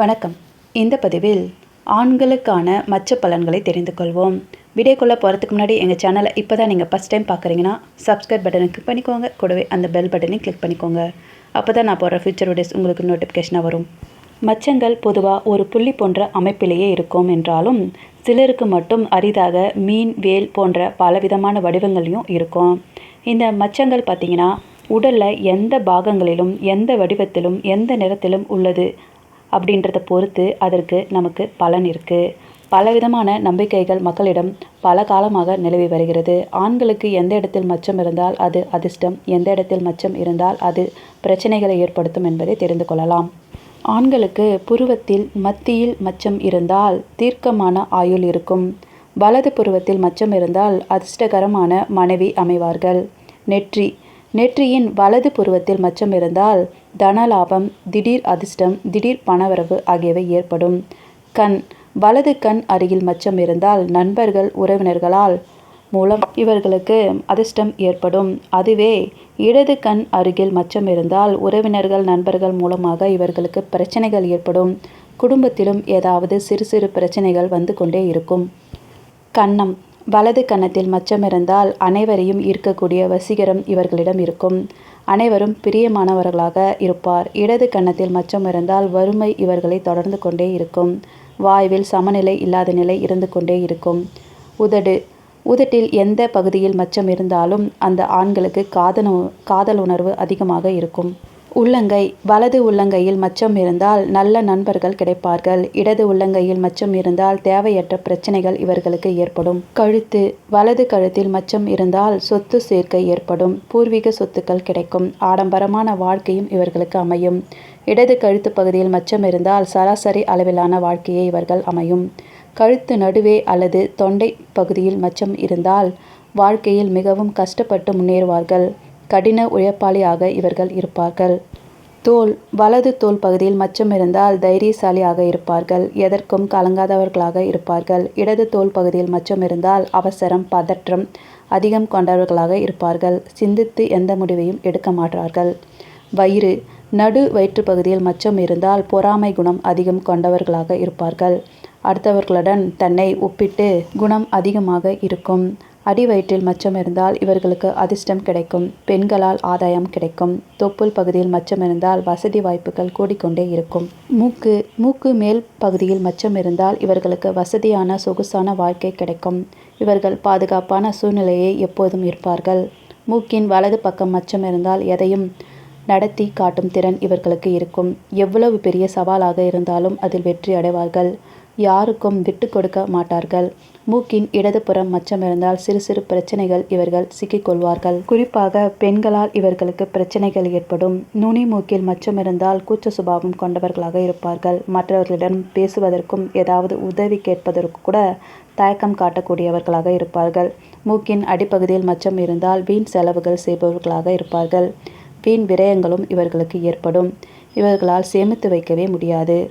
வணக்கம். இந்த பதிவில் ஆண்களுக்கான மச்ச பலன்களை தெரிந்து கொள்வோம். வீடியோக்குள்ளே போகிறதுக்கு முன்னாடி எங்கள் சேனலை இப்போ தான் நீங்கள் ஃபஸ்ட் டைம் பார்க்குறீங்கன்னா சப்ஸ்கிரைப் பட்டனை கிளிக் பண்ணிக்கோங்க. கூடவே அந்த பெல் பட்டனையும் கிளிக் பண்ணிக்கோங்க. அப்போ தான் நான் போடுற ஃபியூச்சர் வீடியோஸ் உங்களுக்கு நோட்டிஃபிகேஷனாக வரும். மச்சங்கள் பொதுவாக ஒரு புள்ளி போன்ற அமைப்பிலேயே இருக்கும் என்றாலும் சிலருக்கு மட்டும் அரிதாக மீன் வேல் போன்ற பலவிதமான வடிவங்களையும் இருக்கும். இந்த மச்சங்கள் பார்த்திங்கன்னா உடலில் எந்த பாகங்களிலும் எந்த வடிவத்திலும் எந்த நிறத்திலும் உள்ளது அப்படின்றத பொறுத்து அதற்கு நமக்கு பலன் இருக்குது பலவிதமான நம்பிக்கைகள் மக்களிடம் பல காலமாக நிலவி வருகிறது. ஆண்களுக்கு எந்த இடத்தில் மச்சம் இருந்தால் அது அதிர்ஷ்டம் எந்த இடத்தில் மச்சம் இருந்தால் அது பிரச்சனைகளை ஏற்படுத்தும் என்பதை தெரிந்து கொள்ளலாம். ஆண்களுக்கு புருவத்தில் மத்தியில் மச்சம் இருந்தால் தீர்க்கமான ஆயுள் இருக்கும். வலது புருவத்தில் மச்சம் இருந்தால் அதிர்ஷ்டகரமான மனைவி அமைவார்கள். நெற்றி நெற்றியின் வலது புருவத்தில் மச்சம் இருந்தால் தனலாபம் திடீர் அதிர்ஷ்டம் திடீர் பணவரவு ஆகியவை ஏற்படும். கண் வலது கண் அருகில் மச்சம் இருந்தால் நண்பர்கள் உறவினர்களால் மூலம் இவர்களுக்கு அதிர்ஷ்டம் ஏற்படும். அதுவே இடது கண் அருகில் மச்சம் இருந்தால் உறவினர்கள் நண்பர்கள் மூலமாக இவர்களுக்கு பிரச்சனைகள் ஏற்படும். குடும்பத்திலும் ஏதாவது சிறு சிறு பிரச்சனைகள் வந்து கொண்டே இருக்கும். கண்ணம் வலது கன்னத்தில் மச்சம் இருந்தால் அனைவரையும் ஈர்க்கக்கூடிய வசீகரம் இவர்களிடம் இருக்கும். அனைவரும் பிரியமானவர்களாக இருப்பார். இடது கன்னத்தில் மச்சம் இருந்தால் வறுமை இவர்களை தொடர்ந்து கொண்டே இருக்கும். வாயுவில் சமநிலை இல்லாத நிலை இருந்து கொண்டே இருக்கும். உதடு. உதட்டில் எந்த பகுதியில் மச்சம் இருந்தாலும் அந்த ஆண்களுக்கு காதல் காதல் உணர்வு அதிகமாக இருக்கும். உள்ளங்கை வலது உள்ளங்கையில் மச்சம் இருந்தால் நல்ல நண்பர்கள் கிடைப்பார்கள். இடது உள்ளங்கையில் மச்சம் இருந்தால் தேவையற்ற பிரச்சனைகள் இவர்களுக்கு ஏற்படும். கழுத்து வலது கழுத்தில் மச்சம் இருந்தால் சொத்து சேர்க்கை ஏற்படும். பூர்வீக சொத்துக்கள் கிடைக்கும். ஆடம்பரமான வாழ்க்கையும் இவர்களுக்கு அமையும். இடது கழுத்து பகுதியில் மச்சம் இருந்தால் சராசரி அளவிலான வாழ்க்கையை இவர்கள் அமையும். கழுத்து நடுவே அல்லது தொண்டை பகுதியில் மச்சம் இருந்தால் வாழ்க்கையில் மிகவும் கஷ்டப்பட்டு முன்னேறுவார்கள். கடின உழைப்பாளியாக இவர்கள் இருப்பார்கள். தோல் வலது தோல் பகுதியில் மச்சம் இருந்தால் தைரியசாலியாக இருப்பார்கள். எதற்கும் கலங்காதவர்களாக இருப்பார்கள். இடது தோல் பகுதியில் மச்சம் இருந்தால் அவசரம் பதற்றம் அதிகம் கொண்டவர்களாக இருப்பார்கள். சிந்தித்து எந்த முடிவையும் எடுக்க மாட்டார்கள். வயிறு நடு வயிற்று பகுதியில் மச்சம் இருந்தால் பொறாமை குணம் அதிகம் கொண்டவர்களாக இருப்பார்கள். அடுத்தவர்களுடன் தன்னை ஒப்பிட்டு குணம் அதிகமாக இருக்கும். அடி வயிற்றில் மச்சம் இருந்தால் இவர்களுக்கு அதிர்ஷ்டம் கிடைக்கும். பெண்களால் ஆதாயம் கிடைக்கும். தொப்புள் பகுதியில் மச்சம் இருந்தால் வசதி வாய்ப்புகள் கூடிக்கொண்டே இருக்கும். மூக்கு மூக்கு மேல் பகுதியில் மச்சம் இருந்தால் இவர்களுக்கு வசதியான சொகுசான வாழ்க்கை கிடைக்கும். இவர்கள் பாதுகாப்பான சூழ்நிலையை எப்போதும் இருப்பார்கள். மூக்கின் வலது பக்கம் மச்சம் இருந்தால் எதையும் நடத்தி காட்டும் திறன் இவர்களுக்கு இருக்கும். எவ்வளவு பெரிய சவாலாக இருந்தாலும் அதில் வெற்றி அடைவார்கள். யாருக்கும் விட்டு கொடுக்க மாட்டார்கள். மூக்கின் இடதுபுறம் மச்சம் இருந்தால் சிறு சிறு பிரச்சனைகள் இவர்கள் சிக்கிக்கொள்வார்கள் குறிப்பாக பெண்களால் இவர்களுக்கு பிரச்சனைகள் ஏற்படும். நுனி மூக்கில் மச்சம் இருந்தால் கூச்ச சுபாவம் கொண்டவர்களாக இருப்பார்கள். மற்றவர்களிடம் பேசுவதற்கும் ஏதாவது உதவி கேட்பதற்கு கூட தயக்கம் காட்டக்கூடியவர்களாக இருப்பார்கள். மூக்கின் அடிப்பகுதியில் மச்சம் இருந்தால் வீண் செலவுகள் செய்பவர்களாக இருப்பார்கள். வீண் விரயங்களும் இவர்களுக்கு ஏற்படும். இவர்களால் சேமித்து வைக்கவே முடியாது.